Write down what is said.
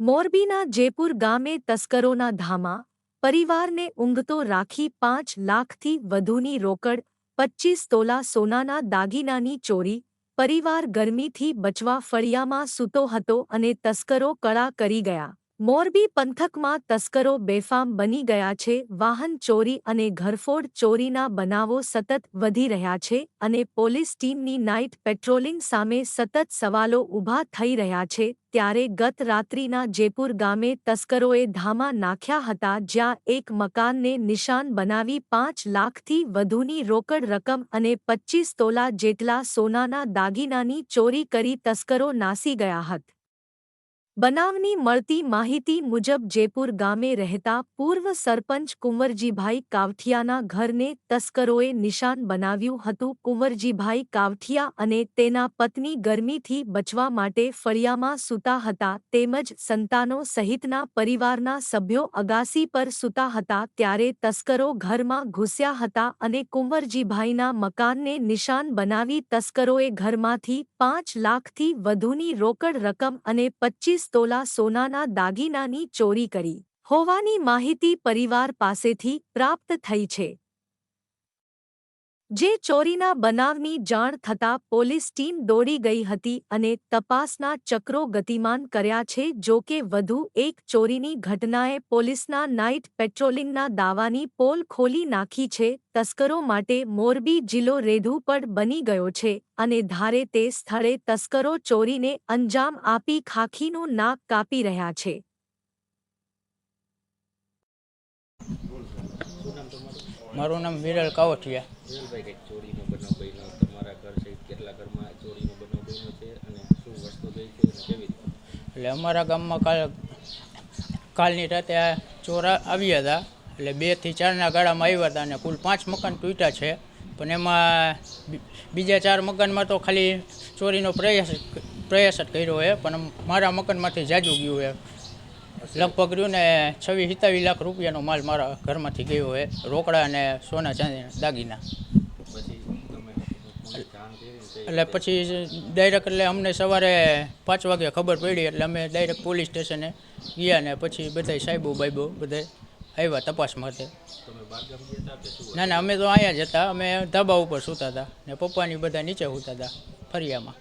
મોરબીના જેપુર ગામે તસ્કરોના ધામા, પરિવારને ઊંઘતો રાખી પાંચ લાખથી વધુની રોકડ, પચ્ચીસ તોલા સોનાના દાગીનાની ચોરી, પરિવાર ગરમીથી બચવા ફળિયામાં સૂતો હતો અને તસ્કરો કળા કરી ગયા. મોરબી પંથકમાં તસ્કરો બેફામ બની ગયા છે, વાહન ચોરી અને ઘરફોડ ચોરીના બનાવો સતત વધી રહ્યા છે અને પોલીસ ટીમની નાઇટ પેટ્રોલિંગ સામે સતત સવાલો ઊભા થઈ રહ્યા છે, ત્યારે ગત રાત્રિના જેપુર ગામે તસ્કરોએ ધામા નાખ્યા હતા જ્યાં એક મકાનને નિશાન બનાવી પાંચ લાખથી વધુની રોકડ રકમ અને પચ્ચીસ તોલા જેટલા સોનાના દાગીનાની ચોરી કરી તસ્કરો નાસી ગયા હતા. બનાવની મળતી માહિતી મુજબ જેપુર ગામે રહેતા પૂર્વ સરપંચ કુંવરજીભાઈ કાવઠિયાના ઘરને તસ્કરોએ નિશાન બનાવ્યું હતું. કુંવરજીભાઈ કાવઠિયા અને તેના પત્ની ગરમીથી બચવા માટે ફળિયામાં સૂતા હતા તેમજ સંતાનો સહિતના પરિવારના સભ્યો અગાસી પર સૂતા હતા ત્યારે તસ્કરો ઘરમાં ઘૂસ્યા હતા અને કુંવરજીભાઈના મકાનને નિશાન બનાવી તસ્કરોએ ઘરમાંથી પાંચ લાખથી વધુની રોકડ રકમ અને પચ્ચીસ તોલા સોનાના દાગીનાની ચોરી કરી હોવાની માહિતી પરિવાર પાસેથી પ્રાપ્ત થઈ છે. જે ચોરીના બનાવની જાણ થતાં પોલીસ ટીમ દોડી ગઈ હતી અને તપાસના ચક્રો ગતિમાન કર્યા છે, જો કે વધુ એક ચોરીની ઘટનાએ પોલીસના નાઇટ પેટ્રોલિંગના દાવાની પોલ ખોલી નાખી છે, તસ્કરો માટે મોરબી જિલ્લો રેધુપડ બની ગયો છે અને ધારે તે સ્થળે તસ્કરો ચોરીને અંજામ આપી ખાખીનું નાક કાપી રહ્યા છે. મારું નામ વિરલ કાવઠિયા. વિરલભાઈ કંઈક ચોરીનો બનાવ બન્યો? તમારા ઘર સહિત કેટલા ઘરમાં ચોરીનો બનાવ બન્યો છે અને શું વસ્તુ ગઈ છે અને કેવી એટલે અમારા ગામમાં કાલ કાલની રાતે આ ચોરા આવ્યા હતા. એટલે બેથી ચારના ગાળામાં આવ્યા હતા અને કુલ પાંચ મકાન તૂટ્યા છે. પણ એમાં બીજા ચાર મકાનમાં તો ખાલી ચોરીનો પ્રયાસ પ્રયાસ જ કર્યો છે. પણ મારા મકાનમાંથી જાજુ ગયું છે. લગભગ રહ્યું ને છવ્વીસ સત્તાવીસ લાખ રૂપિયાનો માલ મારા ઘરમાંથી ગયો હોય રોકડા અને સોના ચાંદીના દાગીના. એટલે પછી ડાયરેક્ટ એટલે અમને સવારે પાંચ વાગે ખબર પડી, એટલે અમે ડાયરેક્ટ પોલીસ સ્ટેશને ગયા ને પછી બધા સાહેબો બાઈબો બધા આવ્યા તપાસ માટે. ના ના, અમે તો અહીંયા જ હતા, અમે ધાબા ઉપર સૂતા હતા ને પપ્પાની બધા નીચે સૂતા હતા ફરિયામાં.